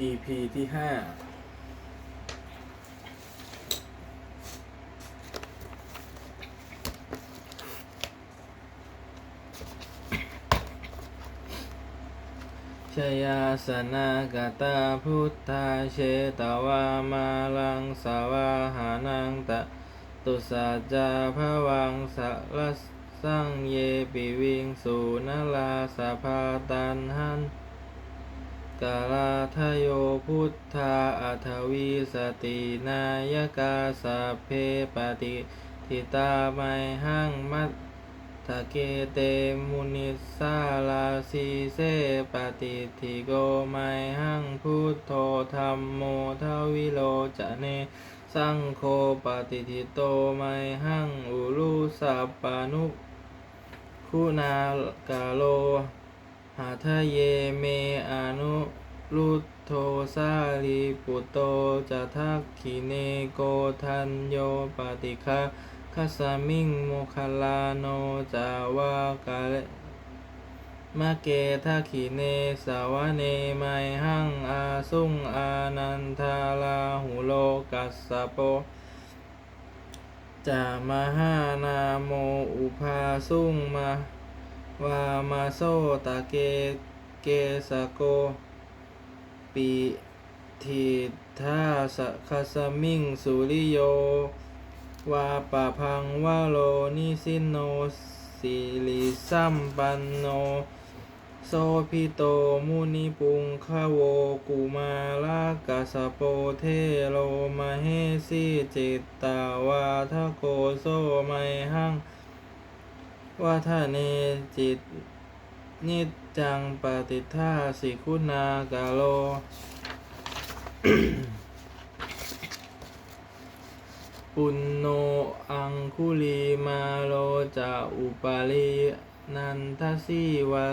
EP ที่ห้าชยาสนากตาพุทธาเชตวามาลังสาวาหานังตะตุสัจจาภวังสะลัสสังเยปิวิงสุนลาสะพาตันหัน กาลาทโยพุทธาอัทวีสตินายกาสัพเพปฏิทิตาไมหังมัตตะเกเตมุนิสาลาสีเสปฏิทิโกไมหังพุทโธธรรมโมทวิโลจะเนสังโฆปฏิทิโตไมหังอุลุสัปปานุคุณากาโลาทะเยเมอนุรุตโทสาลีปุโตจะทักขิเนโกทันโยปฏิฆาคัสสมิงโมคลลาโนจาวากาเลมะเกทักขิเนสาวเนไมหังอาสุงอานันทาลาหุโลกัสสะโปจามหานาโมอุภาสุงมา วามาโซตะเก เกสะโก ปิทิทาสะคาสมิงสุริโยวาปะพังวาโลนิสินโนสิลิสัมปันโน โสพิโตมุนิปุงคโวกุมาลากาสโปเทโลมาเฮสิจิตตาวาทโกโซไมหัง ว่าท่าเนจิตนิจังปฏิท่าสิคุณากาโล ปุณโนอังคุลีมาโลจะอุปาลีนันทสีวะ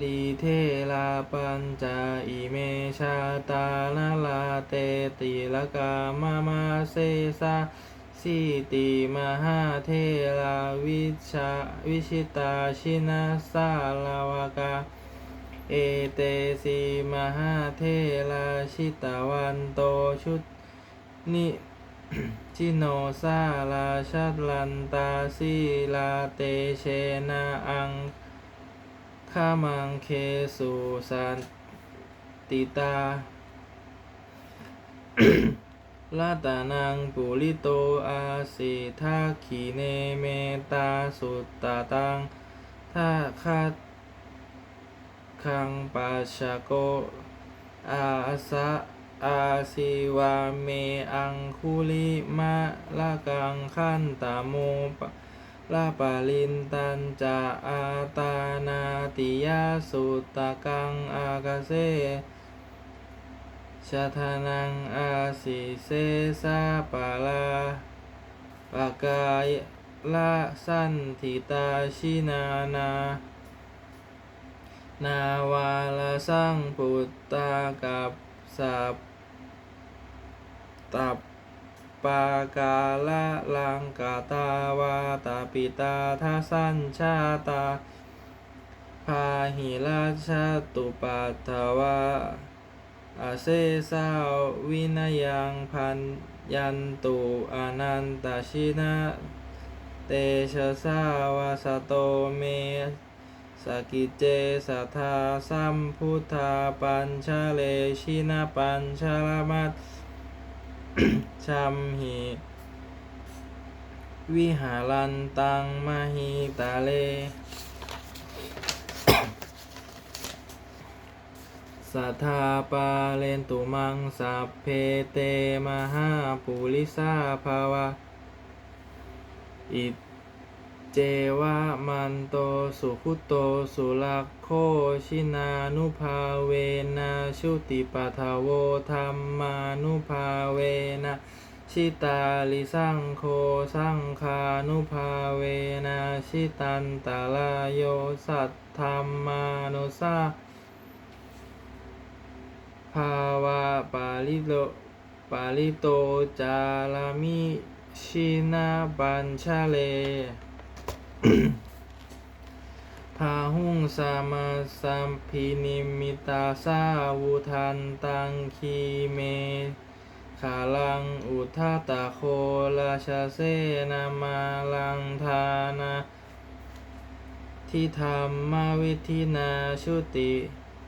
ลีเทลาปัญจาอิเมชาตานาลาเตติลกามามาเซสา สีติมหาเทราวิชาวิชิตาชินาสาลาวกา เอเตสีมหาเทราชิตาวันโตชุดนิชิโนซาลาชัดลันตาสีลาเตเชนาอังขามังเคสุสันติตา ลาตานังปุริโตอาสิทาขีเนเมตาสุตตาตังทาคาคังปัชชโก อาสะอาสิวาเมอังคุลิมะละกังขันตาโมปลาปาลินตันจาอาตานาติยาสุตตะกังอากาเซ ชาทานังอาสิเซซาปาลาปากายละสันทิตาชินานา นาวาลสังปุตตากับสับตับปากาละลังกาตาวาตาปิตาทัสัญชาตาพาหิราชตุปัตถวา อาเซสาววินายังพันยันตุอนันตชินะเตชะสาวาสโตเมสกิเจสัทธาสัมพุทธาปัญชาเลชินาปัญชาลมัตชัมหิวิหารันตังมหิตาเล สัทธาปาเลนตุมังสัพเพเตมหาปุริสาภาวะ อิเจวะมันโตสุขุโตสุลักโคชินานุภาเวนะชุติปัทโวธรรมานุภาเวนะชิตาลิสังโฆสังคานุภาเวนะชิตันตาลาโยสัทธรรมานุสาาวะปาลิโตปาลิโตจาลามิชินาปัญชาเลพาหุงสามาสัมพินิมิตาสาวุทันตังคีเมขาลังอุทาตาโคราชาเสนามาลังทานาทิธรรมวิธินาชุติ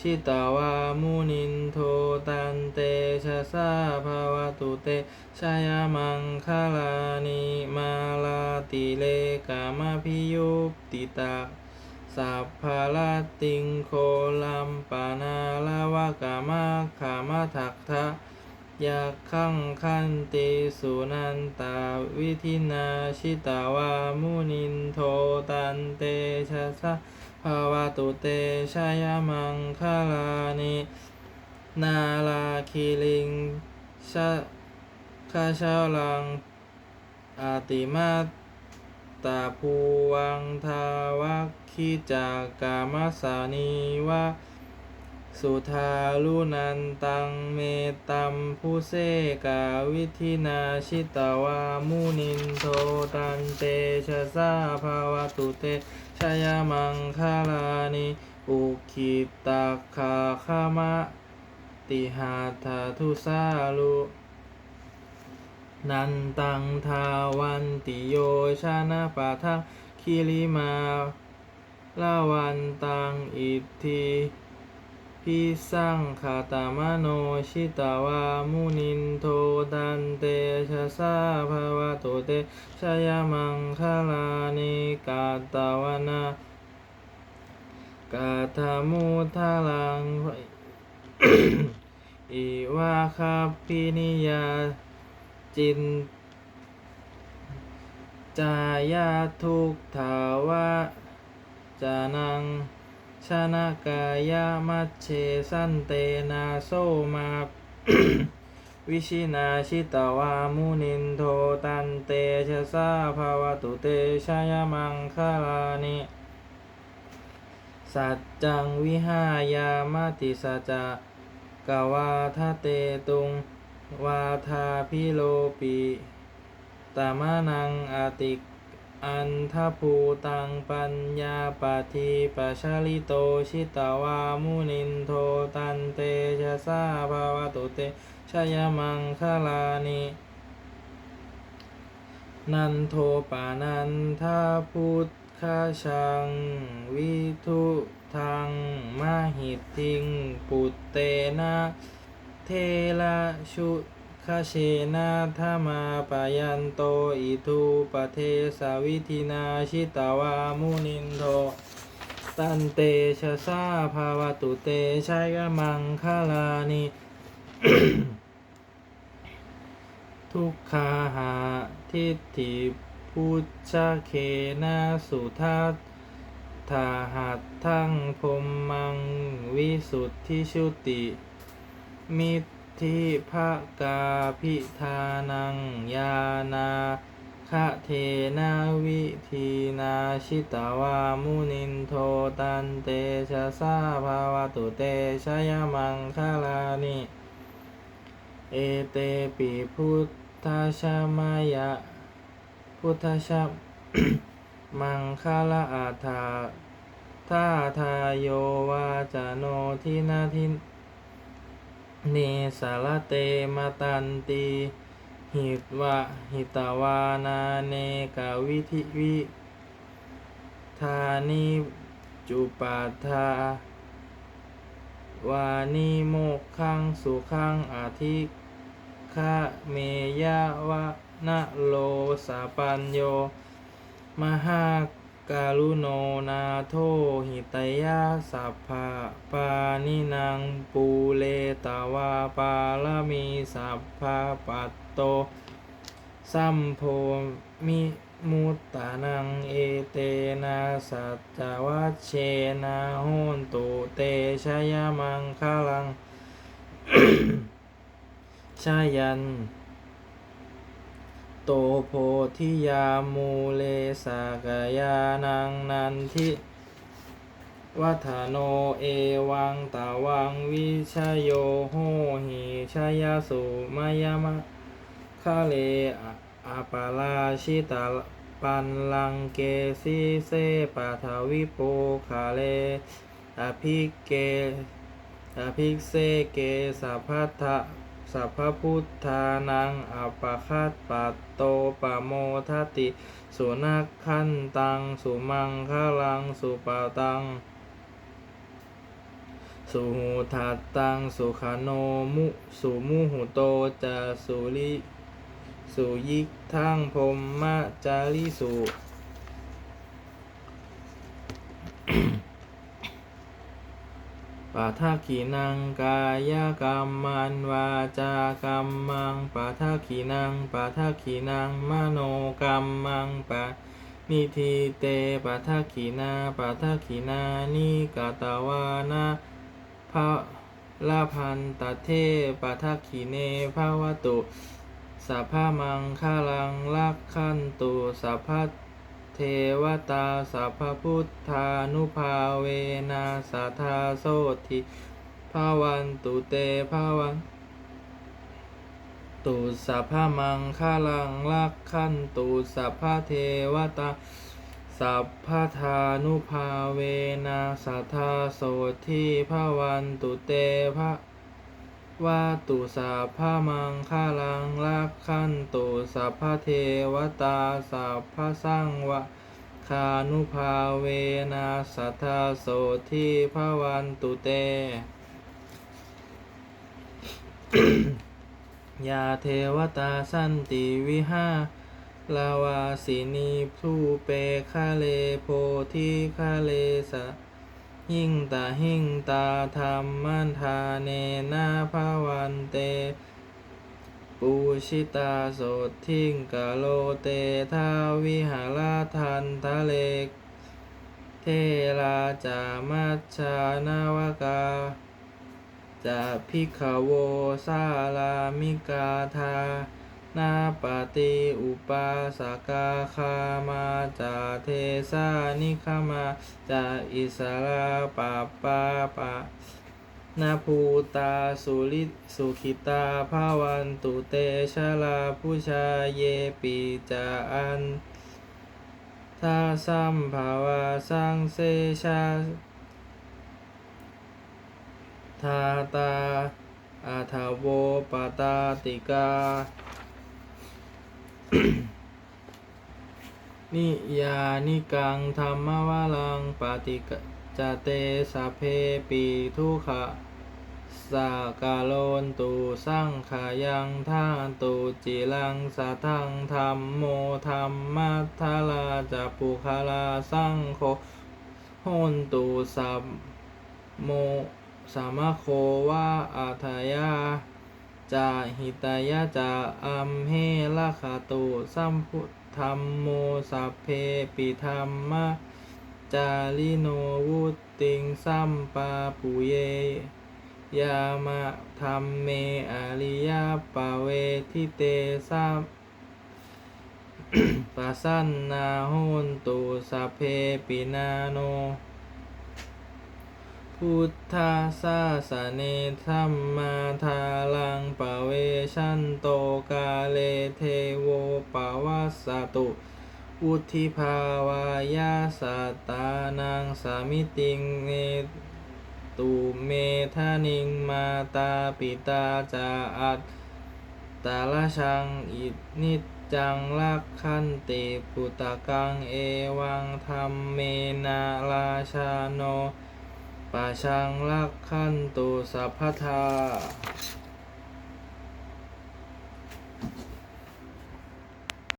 ชิตาวามุนินโทตันเตชะสาภาวตุเตชายมังคาลานิมาลาติเลกามพิยุปติตาสัพพะลาติงโคลัมปานาลาวะกามะขามาทักทะ ยาคังคันติสุนันตาวิธินาชิตาวามุนินโทตันเตชะสะภาวะตุเตชายมังคาลานินาลาคิลิงชะคาชาลังอาติมาตาภูวังทาวัคคิจากกามสานีวะ สุทาลุนันตังเมตัมพุเสกาวิธินาชิตาวามุนินโทตันเตชะสาภาวตุเตชยมังคาลานิอุคิตาคาคามะติหาทาทุสาลุนันตังทาวันติโยชานะปะทังคิริมาลาวันตังอิทธิ พิสังขาตามโนชิตาวามุนินโทตันเตชะสาภาวะโตเตชยมังคลานิกาตาวนา กาธามุทาลังอิวาคาพินิยาจินจายาทุกทาวะจานัง ชนะกายามัชเชสันเตนาโซมาวิชินาชิตาวามุนินโทตันเตชะสาภาวตุเตชยมังคาลานิสัจจังวิหายามาติสัจะกวาทะเตตุง วาทาพิโลปิตามานังอาติ อันทภูตังปัญญาปฏิปัชาลิโตชิตาวามุนินโทตันเตชะสาภาวตุเตชยมังคลานินันโทปานันทาพุทธาชัง วิทุทังมหิติง ปุตเตนะ เทระชุ คเชนะธามาปายันโตอิทุปเทสาวิธินาชิตาวามุนินโทตันเตชะสาภาวตุเตชายมังคลานิทุกขาหาทิฏฐิพุชชเคนะสุทัตถาหัตทั้งพรมังวิสุทธิชุติ มิ ทิภกาพิธานังยานาคะเทนาวิธีนาชิตาวามุนินโทตันเตชะสาภาวตุเตชยมังคลานิเอเตปิพุทธชามายะ พุทธชามังคลาอาถาทาทายโยวาจโนทินาทิน เนสารเตมาตันติหิตวะหิตาวานาเนกาวิธิวิธานิจุปัฏฐาวานิโมกขังสุขังอาทิคะเมยาวะนะโลสาปัญโย มหา การุโนนาโทหิตยาสัพพะปานินางปูเลตาวาปาลมีสัพพะปัตโต สัมโพมิมุตตานังเอเตนะสัจวัชเชนะโหนตุเตชยมังคลังชายัน โตโพธิยามูเลสากยานังนันทิวัฒโนเอวังตาวังวิชโยโหหิชยสุมายามะคะเลอาปาลาชิตาปันลังเกสีเซปัทวิปูคาเลอภิเกอภิเซเกสัพพะทะ สัพพะพุทธานังอปะคัตปัตโตปะโมทติ สุนักขันตัง สุมังคลัง สุปาตัง สุหูทัตตัง สุขโนมุ สุมุหุโตจะสุริ สุยิกทังพรหมจาริสุ ปาทาขีนังกายกรรมันวาจากรรมังปาทาขีนังปาทาขีนังมโนกรรมังปะนิทิเตปาทาขีนาปาทาขีนานิกาตาวานาภะลาพันตเทปาทาขีเนภาวตุสัพพมังคาลังลักขันตุสัพพ เทวตาสัพพพุทธานุภาเวนะสัทธาโสทิภาวันตุเตภาวัน ตุสัพพมังคาลังลักขันตุสัพพเทวตาสัพพทานุภาเวนะสัทธาโสทิภาวันตุเตภะ วาตุสัพพะมังคาลังลักขันตุสัพพเทวตาสัพพะสังวะคานุภาเวนะสัทธาโสทิภาวันตุเต ยาเทวตาสันติวิหาลาวาสินีทูเปคาเลโพธิคาเลสะ หิงตาหิงตาธรรมันทาเนนาภาวันเต ปูชิตาโสทิงกาโลเตทาวิหาราทันทะเลกเทราจามัชชานาวกาจะพิขโวซาลามิกาธา นาปฏิอุปาสกาคามาจาเทสานิคามาจาอิสราปาปาปะนาภูตาสุริสุขิตาภาวันตุเตชะลาผู้ชาเยปีจาอันทาสัมภาวาสังเสชาทาตาอาทาโวปตาติกา นิยานิกังธรรมวาลังปฏิกจเตสัพเพปีทุขะสากาโลนตุสังขายังทาตุจิลังสะทังธรรมโมธรรมมัทธาลาจะปุคาลาสังโฆโหนตุสัมโมสามะโควาอาทยา จาหิตายาจาอัมเฮละคาตุสัมพุทธัมโมสัพเพปิธรรมะจาลิโนวุติงสัมปาปุเย ยามะธรรมเมอริยาปาเวทิเตสัมปัสสันนาโหนตุสัพเพปินาโน พุทธาสาสะเนธรรมาทาลังปะเวชันโตกาเลเทโวปะวัสสตุ อุทิภาวายาสตานังสามิติงเนตุเมทานิงมาตาปิตาจาอัตตาละชังอินิจจังลักขันติปุตตะกังเอวังธรรมเมนาราชาโน ปะชังลักขันตุสัพพทา